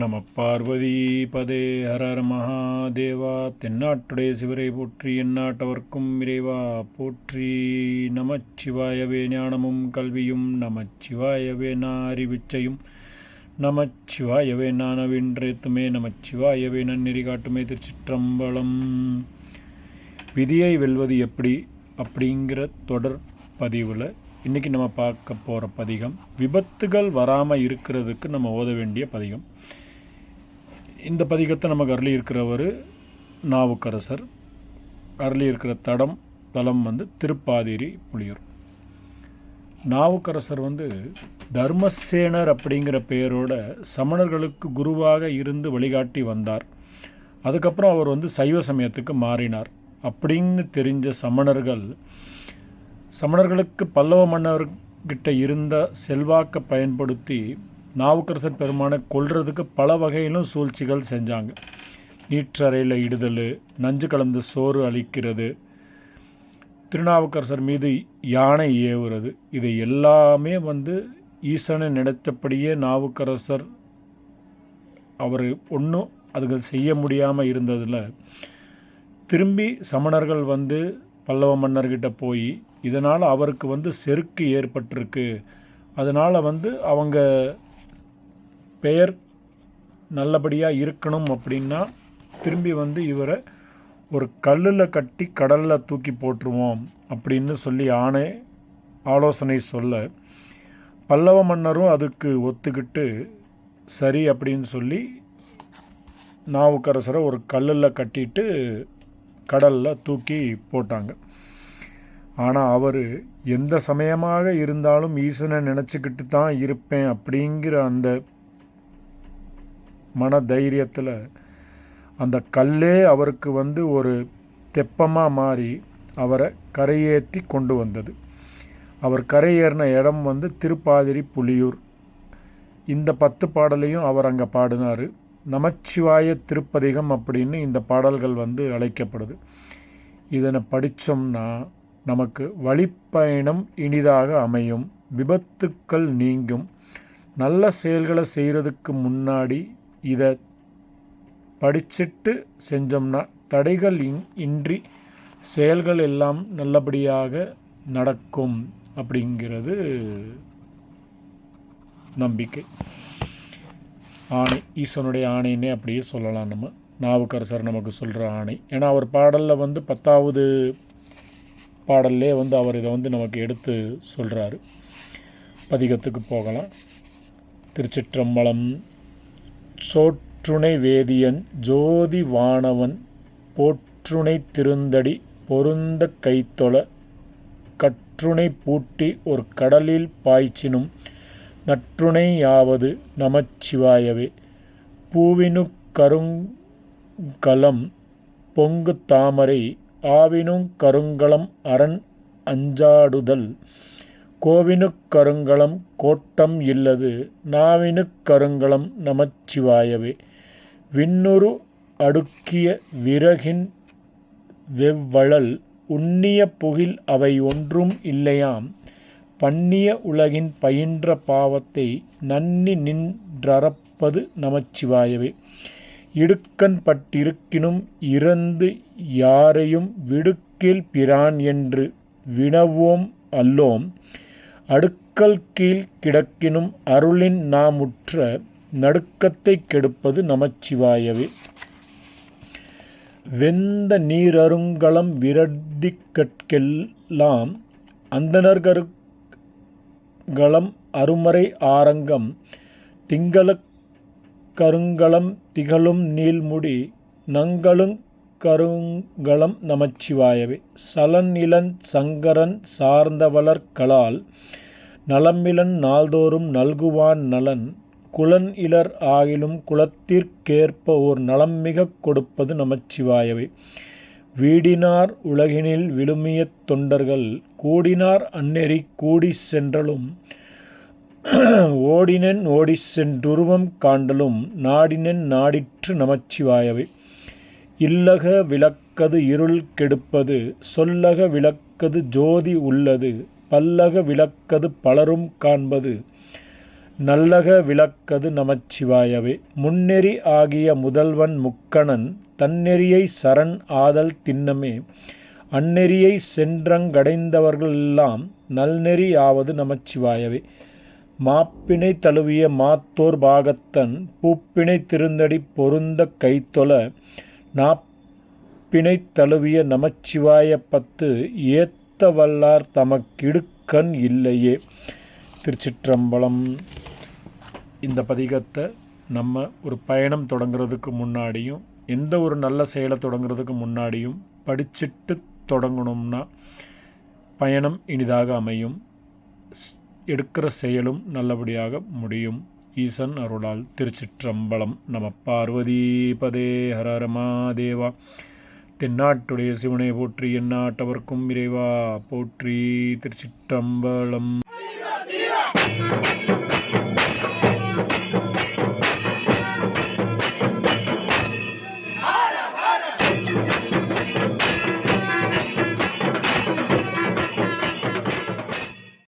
நம பார்வதி பதே ஹரர் மகாதேவா தென்னாட்டுடைய சிவரை போற்றி எந்நாட்டவர்க்கும் இறைவா போற்றி நமச்சிவாயவே ஞானமும் கல்வியும் நமச்சிவாயவே நாரிவிச்சையும் நமச்சிவாயவே நானவின்றேத்துமே நமச்சிவாயவே நன்னெறி காட்டுமே திருச்சிற்றம்பலம். விதியை வெல்வது எப்படி? அப்படிங்கிற தொடர் பதிவில் இன்றைக்கி நம்ம பார்க்க போகிற பதிகம் விபத்துகள் வராமல் இருக்கிறதுக்கு நம்ம ஓத வேண்டிய பதிகம். இந்த பதிகத்தை நமக்கு அருளி இருக்கிறவர் நாவுக்கரசர். அருளி இருக்கிற தடம் தலம் வந்து திருப்பாதிரி புளியூர் நாவுக்கரசர் வந்து தர்மசேனர் அப்படிங்கிற பெயரோட சமணர்களுக்கு குருவாக இருந்து வழிகாட்டி வந்தார். அதுக்கப்புறம் அவர் வந்து சைவ சமயத்துக்கு மாறினார். அப்படின்னு தெரிஞ்ச சமணர்கள் சமணர்களுக்கு பல்லவ மன்னர்கிட்ட இருந்த செல்வாக்கை பயன்படுத்தி நாவுக்கரசர் பெருமானை கொல்றதுக்கு பல வகையிலும் சூழ்ச்சிகள் செஞ்சாங்க. நீற்றறையில் இடுதல் நஞ்சு கலந்து சோறு அளிக்கிறது திருநாவுக்கரசர் மீது யானை ஏவுறது இதை எல்லாமே வந்து ஈசனை நினைத்தபடியே நாவுக்கரசர் அவர் ஒன்றும் அதுகள் செய்ய முடியாமல் இருந்ததில். திரும்பி சமணர்கள் வந்து பல்லவ மன்னர்கிட்ட போய் இதனால் அவருக்கு வந்து செருக்கு ஏற்பட்டிருக்கு. அதனால் வந்து அவங்க பெயர் நல்லபடியாக இருக்கணும் அப்படின்னா திரும்பி வந்து இவரை ஒரு கல்லில் கட்டி கடலில் தூக்கி போட்டுருவோம் அப்படின்னு சொல்லி ஆணை ஆலோசனை சொல்ல பல்லவ மன்னரும் அதுக்கு ஒத்துக்கிட்டு சரி அப்படின்னு சொல்லி நாவுக்கரசரை ஒரு கல்லில் கட்டிட்டு கடலில் தூக்கி போட்டாங்க. ஆனால் அவர் எந்த சமயமாக இருந்தாலும் ஈசனை நினச்சிக்கிட்டு தான் இருப்பேன் அப்படிங்கிற அந்த மன தைரியத்தில் அந்த கல்லே அவருக்கு வந்து ஒரு தெப்பமாக மாறி அவரை கரையேற்றி கொண்டு வந்தது. அவர் கரையேறின இடம் வந்து திருப்பாதிரி புலியூர். இந்த பத்து பாடலையும் அவர் அங்கே பாடினார். நமச்சிவாய திருப்பதிகம் அப்படின்னு இந்த பாடல்கள் வந்து அழைக்கப்படுது. இதனை படித்தோம்னா நமக்கு வழிப்பயணம் இனிதாக அமையும். விபத்துக்கள் நீங்கும். நல்ல செயல்களை செய்கிறதுக்கு முன்னாடி இதை படிச்சுட்டு செஞ்சோம்னா தடைகள் இன்றி செயல்கள் எல்லாம் நல்லபடியாக நடக்கும் அப்படிங்கிறது நம்பிக்கை. ஆணை ஈசனுடைய ஆணைன்னே அப்படியே சொல்லலாம் நம்ம. நாவுக்கரசர் நமக்கு சொல்கிற ஆணை. ஏன்னா அவர் பாடலில் வந்து பத்தாவது பாடல்லே வந்து அவர் இதை வந்து நமக்கு எடுத்து சொல்கிறாரு பதிகத்துக்கு போகலாம். திருச்சிற்றம்பலம் சோற்றுணை வேதியன் ஜோதி வானவன் போற்றுணை திருந்தடி பொருந்த கைத்தொழ கற்றுணை பூட்டி ஒரு கடலில் பாய்ச்சினும் நற்றுணையாவது நமச்சிவாயவே. பூவினு கருங்கலம் பொங்கு தாமரை ஆவினுங் கருங்கலம் அரண் அஞ்சாடுதல் கோவினுக் கருங்களம் கோட்டம் இல்லது நாவினுக் கருங்களம் நமச்சிவாயவே. விண்ணுரு அடுக்கிய விறகின் வெவ்வழல் உண்ணிய புகில் அவை ஒன்றும் இல்லையாம். பண்ணிய உலகின் பயின்ற பாவத்தை நன்னி நின்றறப்பது நமச்சிவாயவே. இடுக்கண் பட்டிருக்கினும் இறந்து யாரையும் விடுக்கில் பிரான் என்று வினவோம் அல்லோம். அடுக்கல் கீழ் கிடக்கினும் அருளின் நாமுற்ற நடுக்கத்தை கெடுப்பது நமச்சிவாயவே. வெந்த நீரருங்கலம் விரதிக்கட்கெல்லாம் அந்தனர்களும் அருமறை ஆரங்கம் திங்களக் கருங்கலம் திகழும் நீள்முடி நங்களுங் கருங்களம் நமச்சிவாயவே. சலன் இளன் சங்கரன் சார்ந்தவளர் களால் நலமிலன் நாள்தோறும் நல்குவான் நலன் குலன் இலர் ஆகிலும் குலத்திற்கேற்ப ஓர் நலம்மிகக் கொடுப்பது நமச்சிவாயவே. வீடினார் உலகினில் விழுமிய தொண்டர்கள் கூடினார் அந்நெறி கூடி சென்றலும் ஓடினென் ஓடி சென்றுருவம் காண்டலும் நாடினென் நாடிற்று நமச்சிவாயவே. இல்லக விளக்கது இருள் கெடுப்பது சொல்லக விளக்கது ஜோதி உள்ளது பல்லக விளக்கது பலரும் காண்பது நல்லக விளக்கது நமச்சிவாயவே. முன்னெறி ஆகிய முதல்வன் முக்கணன் தன்னெறியை சரண் ஆதல் திண்ணமே அந்நெறியை சென்றங்கடைந்தவர்களெல்லாம் நல்நெறி ஆவது நமச்சிவாயவே. மாப்பினை தழுவிய மாத்தோர் பாகத்தன் பூப்பினை திருந்தடி பொருந்த கைத்தொல நாப்பிணை தழுவிய நமச்சிவாய பத்து ஏத்த வல்லார் தமக்கிடுக்கண் இல்லையே. திருச்சிற்றம்பலம். இந்த பதிகத்தை நம்ம ஒரு பயணம் தொடங்குறதுக்கு முன்னாடியும் எந்த ஒரு நல்ல செயலை தொடங்குறதுக்கு முன்னாடியும் படிச்சுட்டு தொடங்கணும்னா பயணம் இனிதாக அமையும். எடுக்கிற செயலும் நல்லபடியாக முடியும். ஈசன் அருளால் திருச்சிற்றம்பலம் நம பார்வதி பதே ஹரஹர மாதேவா. தென்னாட்டுடைய சிவனை போற்றி எந்நாட்டவர்க்கும் இறைவா. போற்றி திருச்சிற்றம்பலம்.